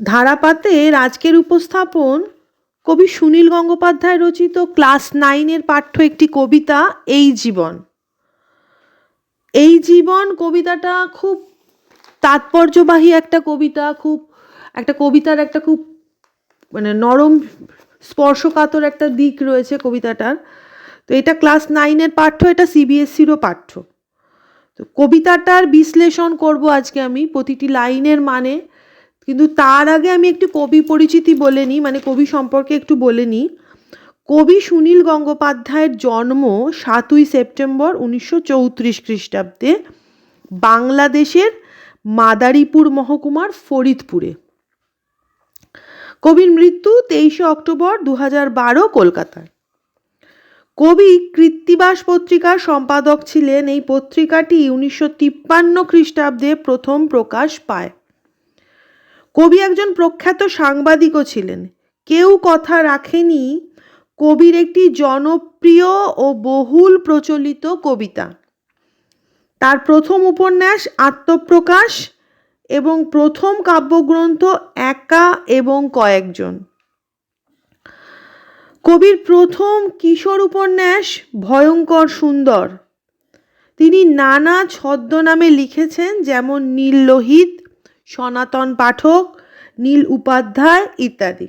ধারাপাতের আজকের উপস্থাপন কবি সুনীল গঙ্গোপাধ্যায় রচিত ক্লাস নাইনের পাঠ্য একটি কবিতা, এই জীবন। এই জীবন কবিতাটা খুব তাৎপর্যবাহী একটা কবিতা, খুব একটা কবিতার একটা খুব মানে নরম স্পর্শকাতর একটা দিক রয়েছে কবিতাটার। তো এটা ক্লাস নাইনের পাঠ্য, এটা সিবিএসসিরও পাঠ্য। তো কবিতাটার বিশ্লেষণ করব আজকে আমি প্রতিটি লাইনের মানে। কিন্তু তার আগে আমি একটু কবি পরিচিতি বলে নিই মানে কবি সম্পর্কে একটু বলে নিই। কবি সুনীল গঙ্গোপাধ্যায়ের জন্ম সাতই সেপ্টেম্বর উনিশশো চৌত্রিশ খ্রিস্টাব্দে বাংলাদেশের মাদারীপুর মহকুমার ফরিদপুরে। কবির মৃত্যু তেইশে অক্টোবর দু হাজার বারো কলকাতায়। কবি কৃত্তিবাস পত্রিকার সম্পাদক ছিলেন। এই পত্রিকাটি উনিশশো তিপ্পান্ন খ্রিস্টাব্দে প্রথম প্রকাশ পায়। কবি একজন প্রখ্যাত সাংবাদিকও ছিলেন। কেউ কথা রাখেনি কবির একটি জনপ্রিয় ও বহুল প্রচলিত কবিতা। তার প্রথম উপন্যাস আত্মপ্রকাশ এবং প্রথম কাব্যগ্রন্থ একা এবং কয়েকজন। কবির প্রথম কিশোর উপন্যাস ভয়ঙ্কর সুন্দর। তিনি নানা ছদ্মনামে লিখেছেন, যেমন নীল লোহিত সনাতন পাঠক, নীল উপাধ্যায় ইত্যাদি।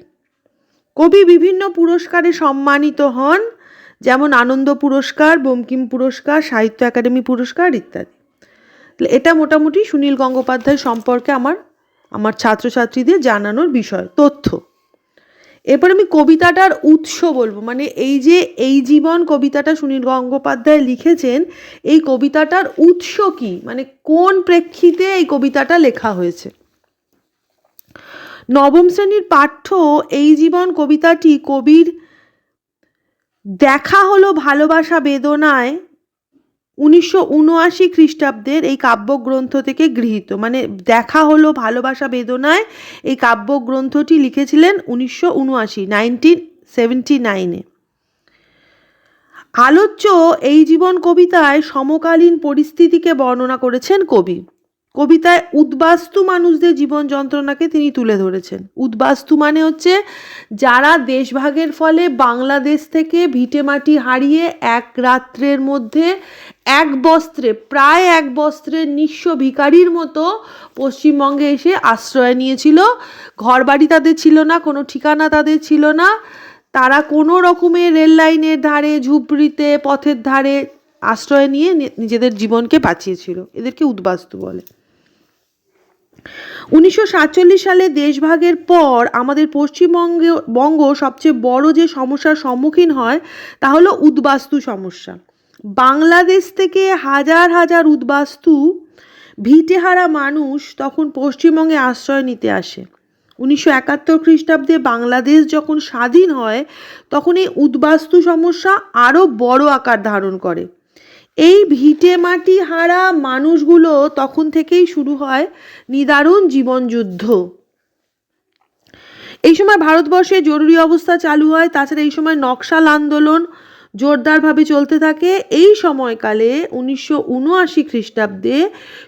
কবি বিভিন্ন পুরস্কারে সম্মানিত হন, যেমন আনন্দ পুরস্কার, বঙ্কিম পুরস্কার, সাহিত্য একাডেমি পুরস্কার ইত্যাদি। এটা মোটামুটি সুনীল গঙ্গোপাধ্যায় সম্পর্কে আমার আমার ছাত্রছাত্রীদের জানানোর বিষয়, তথ্য। এরপর আমি কবিতাটার উৎস বলব। মানে এই যে এই জীবন কবিতাটা সুনীল গঙ্গোপাধ্যায় লিখেছেন, এই কবিতাটার উৎস কি? মানে কোন প্রেক্ষিতে এই কবিতাটা লেখা হয়েছে? নবম শ্রেণির পাঠ্য এই জীবন কবিতাটি কবির দেখা হলো ভালোবাসা বেদনায় উনিশশো উনআশি খ্রিস্টাব্দের এই কাব্যগ্রন্থ থেকে গৃহীত। মানে দেখা হলো ভালোবাসা বেদনায়। এই কাব্যগ্রন্থটি লিখেছিলেন উনিশশো উনআশি নাইনটিন নাইনে আলোচ্য এই জীবন কবিতায় সমকালীন পরিস্থিতিকে বর্ণনা করেছেন কবি। কবিতায় উদ্বাস্তু মানুষদের জীবন যন্ত্রণাকে তিনি তুলে ধরেছেন। উদ্বাস্তু মানে হচ্ছে যারা দেশভাগের ফলে বাংলাদেশ থেকে ভিটেমাটি হারিয়ে এক রাত্রের মধ্যে এক বস্ত্রে, প্রায় এক বস্ত্রের নিঃস্ব ভিকারির মতো পশ্চিমবঙ্গে এসে আশ্রয় নিয়েছিল। ঘর বাড়ি তাদের ছিল না, কোনো ঠিকানা তাদের ছিল না। তারা কোনো রকমের রেল লাইনের ধারে, ঝুপড়িতে, পথের ধারে আশ্রয় নিয়ে নিজেদের জীবনকে বাঁচিয়েছিল। এদেরকে উদ্বাস্তু বলে। উনিশশো সাতচল্লিশ সালে দেশভাগের পর আমাদের পশ্চিমবঙ্গে, বঙ্গ সবচেয়ে বড় যে সমস্যার সম্মুখীন হয় তা হলো উদ্বাস্তু সমস্যা। বাংলাদেশ থেকে হাজার হাজার উদ্বাস্তু ভিটেহারা মানুষ তখন পশ্চিমবঙ্গে আশ্রয় নিতে আসে। উনিশশো একাত্তর খ্রিস্টাব্দে বাংলাদেশ যখন স্বাধীন হয়, তখন এই উদ্বাস্তু সমস্যা আরও বড় আকার ধারণ করে। এই ভিটে মাটি হারা মানুষগুলো তখন থেকেই শুরু হয় নিদারুণ জীবনযুদ্ধ। এই সময় ভারতবর্ষে জরুরি অবস্থা চালু হয়, তাছাড়া এই সময় নকশাল আন্দোলন জোরদারভাবে চলতে থাকে। এই সময়কালে উনিশশো উনআশি খ্রিস্টাব্দে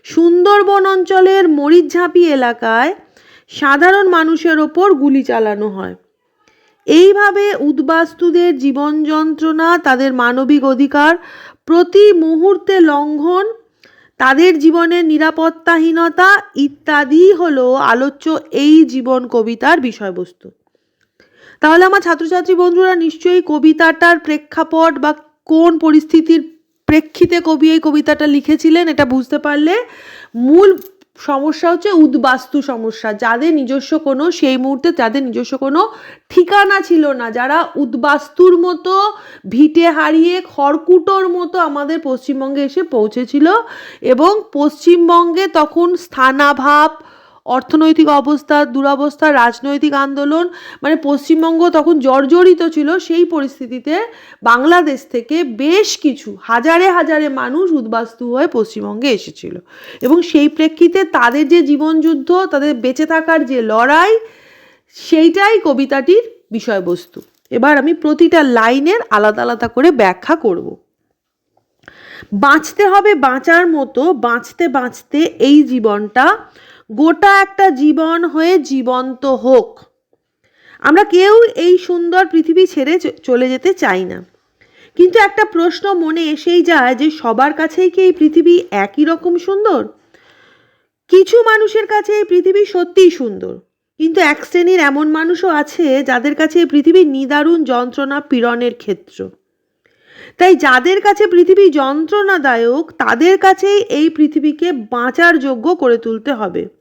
সুন্দরবন অঞ্চলের মরিচঝাঁপি এলাকায় সাধারণ মানুষের ওপর গুলি চালানো হয়। এইভাবে উদ্বাস্তুদের জীবন যন্ত্রণা, তাদের মানবিক অধিকার প্রতি মুহূর্তে লঙ্ঘন, তাদের জীবনের নিরাপত্তাহীনতা ইত্যাদি হলো আলোচ্য এই জীবন কবিতার বিষয়বস্তু। তাহলে আমার ছাত্রছাত্রী বন্ধুরা নিশ্চয়ই কবিতাটার প্রেক্ষাপট বা কোন পরিস্থিতির প্রেক্ষিতে কবি এই কবিতাটা লিখেছিলেন এটা বুঝতে পারলে মূল সমস্যা হচ্ছে উদ্বাস্তু সমস্যা। যাদের নিজস্ব কোনো, সেই মুহূর্তে যাদের নিজস্ব কোনো ঠিকানা ছিল না। যারা উদ্বাস্তুর মতো ভিটে হারিয়ে খড়কুটোর মতো আমাদের পশ্চিমবঙ্গে এসে পৌঁছেছিল এবং পশ্চিমবঙ্গে তখন স্থানাভাব অর্থনৈতিক অবস্থা, দুরবস্থা, রাজনৈতিক আন্দোলন মানে পশ্চিমবঙ্গ তখন জর্জরিত ছিল সেই পরিস্থিতিতে বাংলাদেশ থেকে বেশ কিছু, হাজারে হাজারে মানুষ উদ্বাস্তু হয়ে পশ্চিমবঙ্গে এসেছিল। এবং সেই প্রেক্ষিতে তাদের যে জীবনযুদ্ধ, তাদের বেঁচে থাকার যে লড়াই, সেইটাই কবিতাটির বিষয়বস্তু। এবার আমি প্রতিটা লাইনের আলাদা আলাদা করে ব্যাখ্যা করব। বাঁচতে হবে বাঁচার মতো, বাঁচতে বাঁচতে এই জীবনটা গোটা একটা জীবন হয়ে জীবন্ত হোক। আমরা কেউ এই সুন্দর পৃথিবী ছেড়ে চলে যেতে চাই না। কিন্তু একটা প্রশ্ন মনে এসেই যায় যে সবার কাছেই কি এই পৃথিবী একই রকম সুন্দর? কিছু মানুষের কাছে এই পৃথিবী সত্যিই সুন্দর। কিন্তু এক শ্রেণির এমন মানুষও আছে যাদের কাছে এই পৃথিবী নিদারুণ যন্ত্রণা পীড়নের ক্ষেত্র। তাই যাদের কাছে পৃথিবী যন্ত্রণাদায়ক, তাদের কাছেই এই পৃথিবীকে বাঁচার যোগ্য করে তুলতে হবে।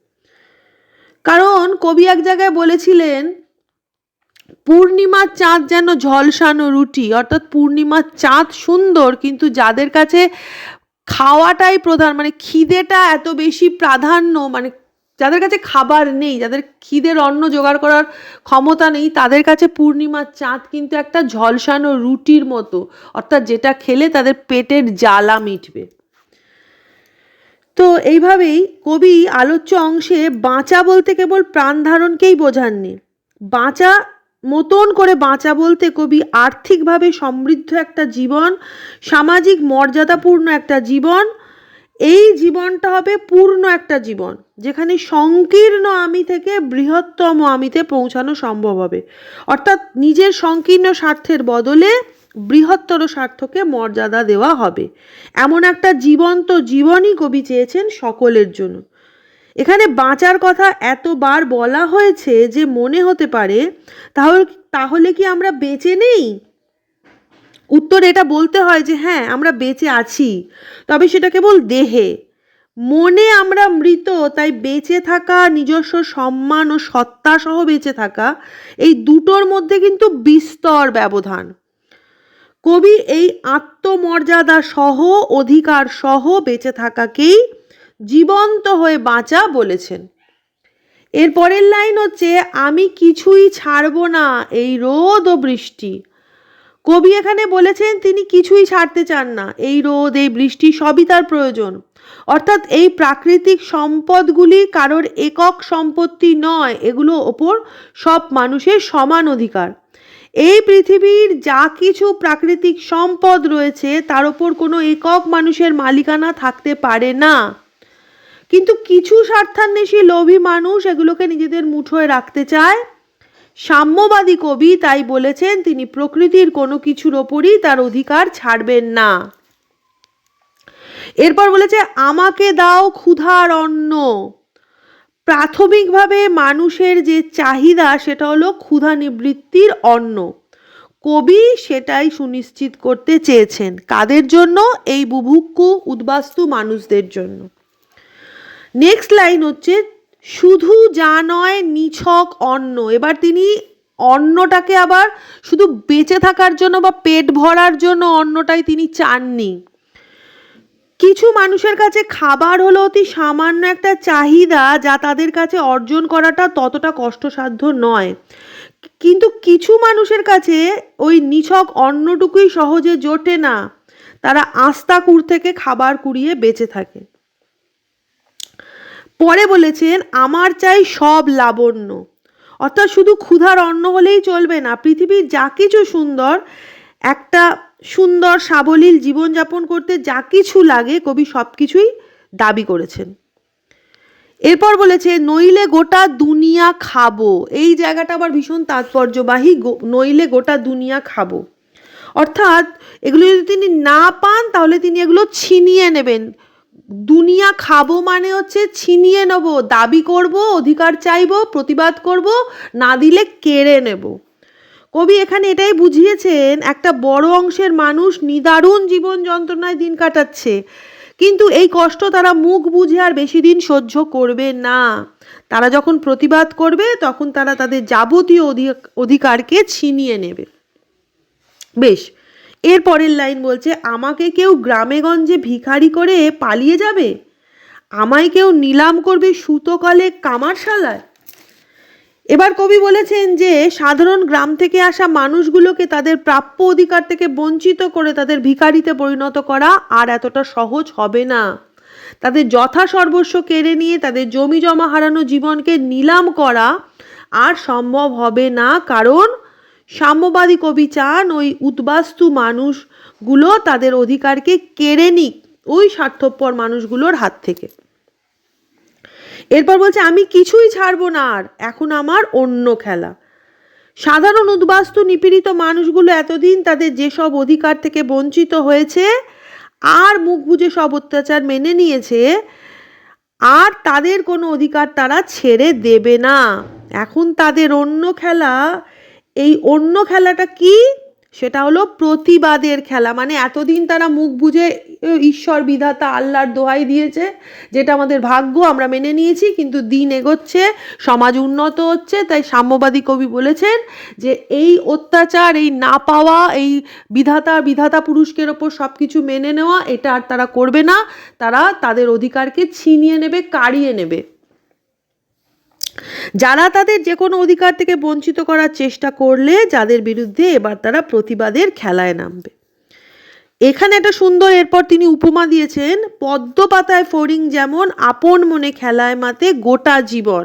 কারণ কবি এক জায়গায় বলেছিলেন, পূর্ণিমার চাঁদ যেন ঝলসানো রুটি, অর্থাৎ পূর্ণিমার চাঁদ সুন্দর, কিন্তু যাদের কাছে খাওয়াটাই প্রধান মানে খিদেটা এত বেশি প্রাধান্য মানে যাদের কাছে খাবার নেই, যাদের খিদের অন্ন জোগাড় করার ক্ষমতা নেই, তাদের কাছে পূর্ণিমার চাঁদ কিন্তু একটা ঝলসানো রুটির মতো, অর্থাৎ যেটা খেলে তাদের পেটের জ্বালা মিটবে। তো এইভাবেই কবি আলোচ্য অংশে বাঁচা বলতে কেবল প্রাণ ধারণকেই বোঝাননি। বাঁচা মতন করে বাঁচা বলতে কবি আর্থিকভাবে সমৃদ্ধ একটা জীবন, সামাজিক মর্যাদাপূর্ণ একটা জীবন, এই জীবনটা হবে পূর্ণ একটা জীবন, যেখানে সংকীর্ণ আমি থেকে বৃহত্তম আমিতে পৌঁছানো সম্ভব হবে। অর্থাৎ নিজের সংকীর্ণ স্বার্থের বদলে বৃহত্তর স্বার্থকে মর্যাদা দেওয়া হবে। এমন একটা জীবন্ত জীবনই কবি চেয়েছেন সকলের জন্য। এখানে বাঁচার কথা এতবার বলা হয়েছে যে মনে হতে পারে, তাহলে তাহলে কি আমরা বেঁচে নেই? উত্তর এটা বলতে হয় যে হ্যাঁ আমরা বেঁচে আছি, তবে সেটা কেবল দেহে। মনে আমরা মৃত, তাই বেঁচে থাকা, নিজস্ব সম্মান ও সত্তা সহ বেঁচে থাকা, এই দুটোর মধ্যে কিন্তু বিস্তর ব্যবধান। কবি এই আত্মমর্যাদা সহ অধিকার সহ বেঁচে থাকাকেই জীবন্ত হয়ে বাঁচা বলেছেন। এর পরের লাইন হচ্ছে, আমি কিছুই ছাড়ব না এই রোদ ও বৃষ্টি। কবি এখানে বলেছেন, তিনি কিছুই ছাড়তে চান না, এই রোদ, এই বৃষ্টি সবই তার প্রয়োজন। অর্থাৎ এই প্রাকৃতিক সম্পদগুলি কারোর একক সম্পত্তি নয়, এগুলো ওপর সব মানুষের সমান অধিকার। এই পৃথিবীর যা কিছু প্রাকৃতিক সম্পদ রয়েছে, তার ওপর কোনো একক মানুষের মালিকানা থাকতে পারে না। কিন্তু কিছু স্বার্থান্বেষী লোভী মানুষ এগুলোকে নিজেদের মুঠোয় রাখতে চায়। সাম্যবাদী কবি তাই বলেছেন, তিনি প্রকৃতির কোনো কিছুর ওপরই তার অধিকার ছাড়বেন না। এরপর বলেছে, আমাকে দাও ক্ষুধার অন্ন। প্রাথমিকভাবে মানুষের যে চাহিদা সেটা হলো ক্ষুধা নিবৃত্তির অন্ন। কবি সেটাই সুনিশ্চিত করতে চেয়েছেন, কাদের জন্য? এই বুভুক্ষু উদ্বাস্তু মানুষদের জন্য। নেক্সট লাইন হচ্ছে, শুধু যা নয়, নিছক অন্ন। এবার তিনি অন্নটাকে আবার শুধু বেঁচে থাকার জন্য বা পেট ভরার জন্য অন্নটাই তিনি চাননি। কিছু মানুষের কাছে খাবার হলো অতি সামান্য একটা চাহিদা যা তাদের কাছে অর্জন করাটা ততটা কষ্টসাধ্য নয়। কিন্তু কিছু মানুষের কাছে ওই নিছক অন্নটুকুই সহজে জোটে না। তারা আস্তা কুড় থেকে খাবার কুড়িয়ে বেঁচে থাকে। পরে বলেছেন, আমার চাই সব লাবণ্য। অর্থাৎ শুধু ক্ষুধার অন্ন হলেই চলবে না, পৃথিবীর যা কিছু সুন্দর একটা সুন্দর, সাবলীল জীবনযাপন করতে যা কিছু লাগে কবি সব কিছুই দাবি করেছেন। এরপর বলেছে, নইলে গোটা দুনিয়া খাব। এই জায়গাটা আবার ভীষণ তাৎপর্যবাহী নইলে গোটা দুনিয়া খাব। অর্থাৎ এগুলো যদি তিনি না পান, তাহলে তিনি এগুলো ছিনিয়ে নেবেন। দুনিয়া খাব মানে হচ্ছে ছিনিয়ে নেব, দাবি করব, অধিকার চাইব, প্রতিবাদ করব, না দিলে কেড়ে নেব। কবি এখানে এটাই বুঝিয়েছেন, একটা বড় অংশের মানুষ নিদারুণ জীবন যন্ত্রণায় দিন কাটাচ্ছে। কিন্তু এই কষ্ট তারা মুখ বুঝে আর বেশি দিন সহ্য করবে না। তারা যখন প্রতিবাদ করবে, তখন তারা তাদের যাবতীয় অধি- অধিকারকে ছিনিয়ে নেবে। বেশ, এর পরের লাইন বলছে, আমাকে কেউ গ্রামেগঞ্জে ভিখারি করে পালিয়ে যাবে? আমায় কেউ নিলাম করবে সুতোকলে কামারশালায়? এবার কবি বলেছেন যে, সাধারণ গ্রাম থেকে আসা মানুষগুলোকে তাদের প্রাপ্য অধিকার থেকে বঞ্চিত করে তাদের ভিখারিতে পরিণত করা আর এতটা সহজ হবে না। তাদের যথা সর্বস্ব কেড়ে নিয়ে তাদের জমি জমা হারানো জীবনকে নিলাম করা আর সম্ভব হবে না। কারণ সাম্যবাদী কবি চান ওই উদ্বাস্তু মানুষগুলো তাদের অধিকারকে কেড়ে নিক ওই স্বার্থপর মানুষগুলোর হাত থেকে। এরপর বলছে, আমি কিছুই ছাড়বো না আর, এখন আমার অন্য খেলা। সাধারণ উদ্বাস্তু নিপীড়িত মানুষগুলো এতদিন তাদের যেসব অধিকার থেকে বঞ্চিত হয়েছে, আর মুখ বুজে সব অত্যাচার মেনে নিয়েছে, আর তাদের কোনো অধিকার তারা ছেড়ে দেবে না। এখন তাদের অন্য খেলা, এই অন্য খেলাটা কি? সেটা হলো প্রতিবাদের খেলা। মানে এতদিন তারা মুখ বুজে ঈশ্বর বিধাতা আল্লাহর দোহাই দিয়েছে, যেটা আমাদের ভাগ্য, আমরা মেনে নিয়েছি, কিন্তু দিন এগোচ্ছে, সমাজ উন্নত হচ্ছে, তাই সাম্যবাদী কবি বলেছেন যে এই অত্যাচার, এই না পাওয়া, এই বিধাতা বিধাতা পুরুষকের ওপর সব কিছু মেনে নেওয়া, এটা আর তারা করবে না। তারা তাদের অধিকারকে ছিনিয়ে নেবে, কাড়িয়ে নেবে। যারা তাদের যে কোনো অধিকার থেকে বঞ্চিত করার চেষ্টা করলে যাদের বিরুদ্ধে এবার তারা প্রতিবাদের খেলায় নামবে। এখানে একটা সুন্দর, এরপর তিনি উপমা দিয়েছেন, পদ্ম পাতায় ফড়িং যেমন আপন মনে খেলায় মাতে গোটা জীবন।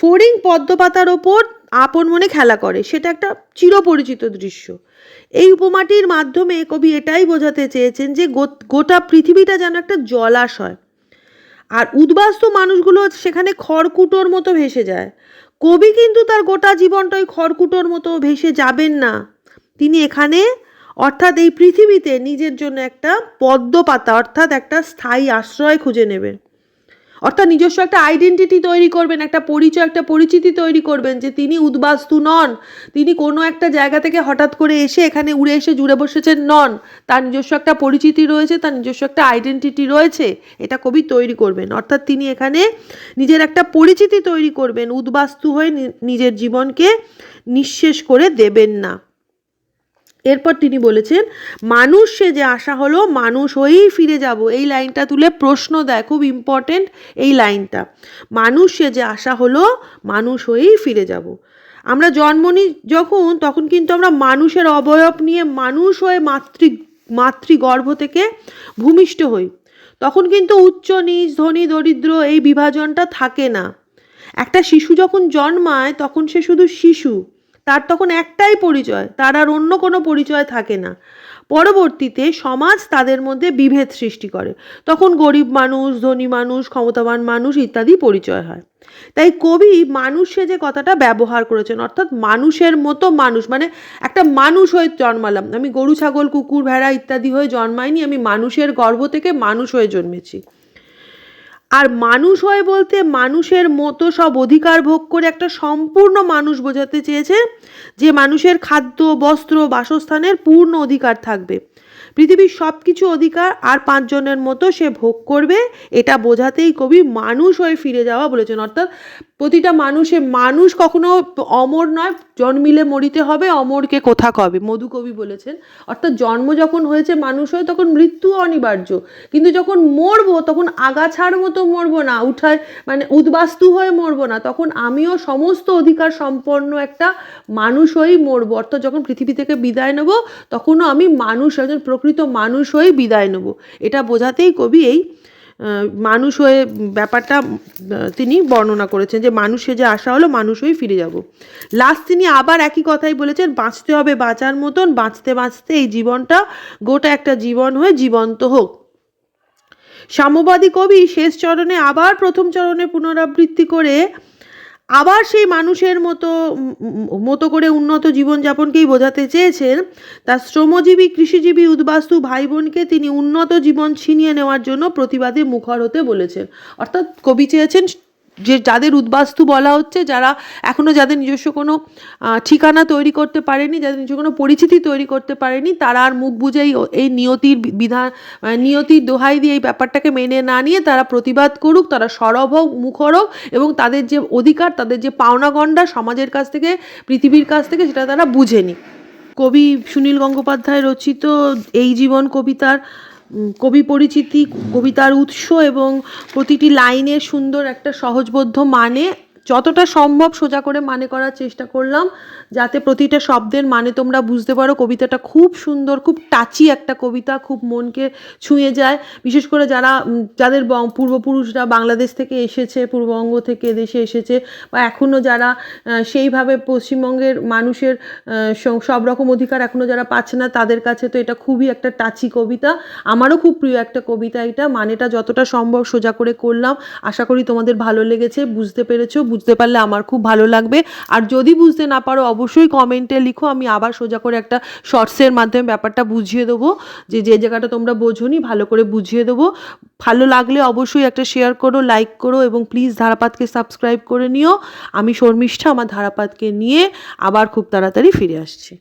ফড়িং পদ্ম পাতার ওপর আপন মনে খেলা করে, সেটা একটা চিরপরিচিত দৃশ্য। এই উপমাটির মাধ্যমে কবি এটাই বোঝাতে চেয়েছেন যে গোটা পৃথিবীটা যেন একটা জলাশয়। আর উদ্বাস্ত মানুষগুলো সেখানে খড়কুটোর মতো ভেসে যায়। কবি কিন্তু তার গোটা জীবনটা ওই খড়কুটোর মতো ভেসে যাবেন না। তিনি এখানে, অর্থাৎ এই পৃথিবীতে নিজের জন্য একটা পদ্ম পাতা অর্থাৎ একটা স্থায়ী আশ্রয় খুঁজে নেবেন। অর্থাৎ নিজস্ব একটা আইডেন্টিটি তৈরি করবেন, একটা পরিচয়, একটা পরিচিতি তৈরি করবেন যে তিনি উদ্বাস্তু নন। তিনি কোনো একটা জায়গা থেকে হঠাৎ করে এসে এখানে উড়ে এসে জুড়ে বসেছেন নন। তার নিজস্ব একটা পরিচিতি রয়েছে, তার নিজস্ব একটা আইডেন্টিটি রয়েছে, এটা কবি তৈরি করবেন। অর্থাৎ তিনি এখানে নিজের একটা পরিচিতি তৈরি করবেন, উদ্বাস্তু হয়ে নিজের জীবনকে নিঃশেষ করে দেবেন না। এরপর তিনি বলেছেন, মানুষ সে যে আশা হলো, মানুষ হয়েই ফিরে যাব। এই লাইনটা তুলে প্রশ্ন দেয়, খুব ইম্পর্টেন্ট এই লাইনটা। মানুষ সে যে আশা হলো, মানুষ হয়েই ফিরে যাব। আমরা জন্ম নিই যখন, তখন কিন্তু আমরা মানুষের অবয়ব নিয়ে মানুষ হয়ে মাতৃ, মাতৃগর্ভ থেকে ভূমিষ্ঠ হই। তখন কিন্তু উচ্চ নিচ, ধনী, দরিদ্র এই বিভাজনটা থাকে না। একটা শিশু যখন জন্মায়, তখন সে শুধু শিশু। তার তখন একটাই পরিচয়, তার আর অন্য কোনো পরিচয় থাকে না। পরবর্তীতে সমাজ তাদের মধ্যে বিভেদ সৃষ্টি করে। তখন গরিব মানুষ, ধনী মানুষ, ক্ষমতাবান মানুষ ইত্যাদি পরিচয় হয়। তাই কবি মানুষে যে কথাটা ব্যবহার করেছেন, অর্থাৎ মানুষের মতো মানুষ মানে একটা মানুষ হয়ে জন্মালাম, আমি গরু, ছাগল, কুকুর, ভেড়া ইত্যাদি হয়ে জন্মাইনি, আমি মানুষের গর্ভ থেকে মানুষ হয়ে জন্মেছি। আর মানুষ হয় বলতে মানুষের মতো সব অধিকার ভোগ করে একটা সম্পূর্ণ মানুষ বোঝাতে চেয়েছে যে মানুষের খাদ্য, বস্ত্র, বাসস্থানের পূর্ণ অধিকার থাকবে। পৃথিবীর সব কিছু অধিকার আর পাঁচজনের মতো সে ভোগ করবে। এটা বোঝাতেই কবি মানুষ হয়ে ফিরে যাওয়া বলেছেন। অর্থাৎ প্রতিটা মানুষে মানুষ কখনো অমর নয়, জন্মিলে মরিতে হবে, অমরকে কোথা কবে? মধু কবি বলেছেন, অর্থাৎ জন্ম যখন হয়েছে মানুষ হয়ে তখন মৃত্যু অনিবার্য। কিন্তু যখন মরবো, তখন আগাছার মতো মরবো না, উঠায় মানে উদ্বাস্তু হয়ে মরবো না, তখন আমিও সমস্ত অধিকার সম্পন্ন একটা মানুষ হয়েই মরবো। অর্থাৎ যখন পৃথিবী থেকে বিদায় নেব, তখনও আমি মানুষ, একজন প্রকৃত মানুষ হয়েই বিদায় নেব। এটা বোঝাতেই কবি এই মানুষ হয়ে ব্যাপারটা তিনি বর্ণনা করেছেন যে মানুষে যে আশা হলো মানুষ হয়ে ফিরে যাব। লাস্ট তিনি আবার একই কথাই বলেছেন, বাঁচতে হবে বাঁচার মতন, বাঁচতে বাঁচতে এই জীবনটা গোটা একটা জীবন হয়ে জীবন্ত হোক। সাম্যবাদী কবি শেষ চরণে আবার প্রথম চরণে পুনরাবৃত্তি করে আবার সেই মানুষের মতো মতো করে উন্নত জীবনযাপনকেই বোঝাতে চেয়েছেন তার শ্রমজীবী, কৃষিজীবী, উদ্বাস্তু ভাই বোনকে তিনি উন্নত জীবন ছিনিয়ে নেওয়ার জন্য প্রতিবাদে মুখর হতে বলেছেন। অর্থাৎ কবি চেয়েছেন যে যাদের উদ্বাস্তু বলা হচ্ছে, যারা এখনও যাদের নিজস্ব কোনো ঠিকানা তৈরি করতে পারেনি, যাদের নিজস্ব কোনো পরিচিতি তৈরি করতে পারেনি, তারা আর মুখ বুঝেই এই নিয়তির বিধান নিয়তির দোহাই দিয়ে এই ব্যাপারটাকে মেনে না নিয়ে তারা প্রতিবাদ করুক, তারা সরব হোক, মুখর হোক এবং তাদের যে অধিকার, তাদের যে পাওনাগণ্ডা সমাজের কাছ থেকে, পৃথিবীর কাছ থেকে, সেটা তারা বুঝে নিক কবি সুনীল গঙ্গোপাধ্যায় রচিত এই জীবন কবিতার কবি পরিচিতি কবিতার উৎস এবং প্রতিটি লাইনের সুন্দর একটা সহজবোধ্য মানে যতটা সম্ভব সোজা করে মানে করার চেষ্টা করলাম, যাতে প্রতিটা শব্দের মানে তোমরা বুঝতে পারো। কবিতাটা খুব সুন্দর, খুব টাচি একটা কবিতা, খুব মনকে ছুঁয়ে যায়। বিশেষ করে যারা যাদের পূর্বপুরুষরা বাংলাদেশ থেকে এসেছে, পূর্ববঙ্গ থেকে দেশে এসেছে, বা এখনও যারা সেইভাবে পশ্চিমবঙ্গের মানুষের সব রকম অধিকার এখনও যারা পাচ্ছে না, তাদের কাছে তো এটা খুবই একটা টাচি কবিতা। আমারও খুব প্রিয় একটা কবিতা এটা। মানেটা যতটা সম্ভব সোজা করে করলাম। আশা করি তোমাদের ভালো লেগেছে, বুঝতে পেরেছ। বুঝতে পারলে আমার খুব ভালো লাগবে। আর যদি বুঝতে না পারো, অবশ্যই কমেন্টে লিখো, আমি আবার সোজা করে একটা শর্টসের মাধ্যমে ব্যাপারটা বুঝিয়ে দেবো। যে যে জায়গাটা তোমরা বোঝোনি, ভালো করে বুঝিয়ে দেবো। ভালো লাগলে অবশ্যই একটা শেয়ার করো লাইক করো এবং প্লিজ ধারাপাতকে সাবস্ক্রাইব করে নিও। আমি শর্মিষ্ঠা, আমার ধারাপাতকে নিয়ে আবার খুব তাড়াতাড়ি ফিরে আসছি।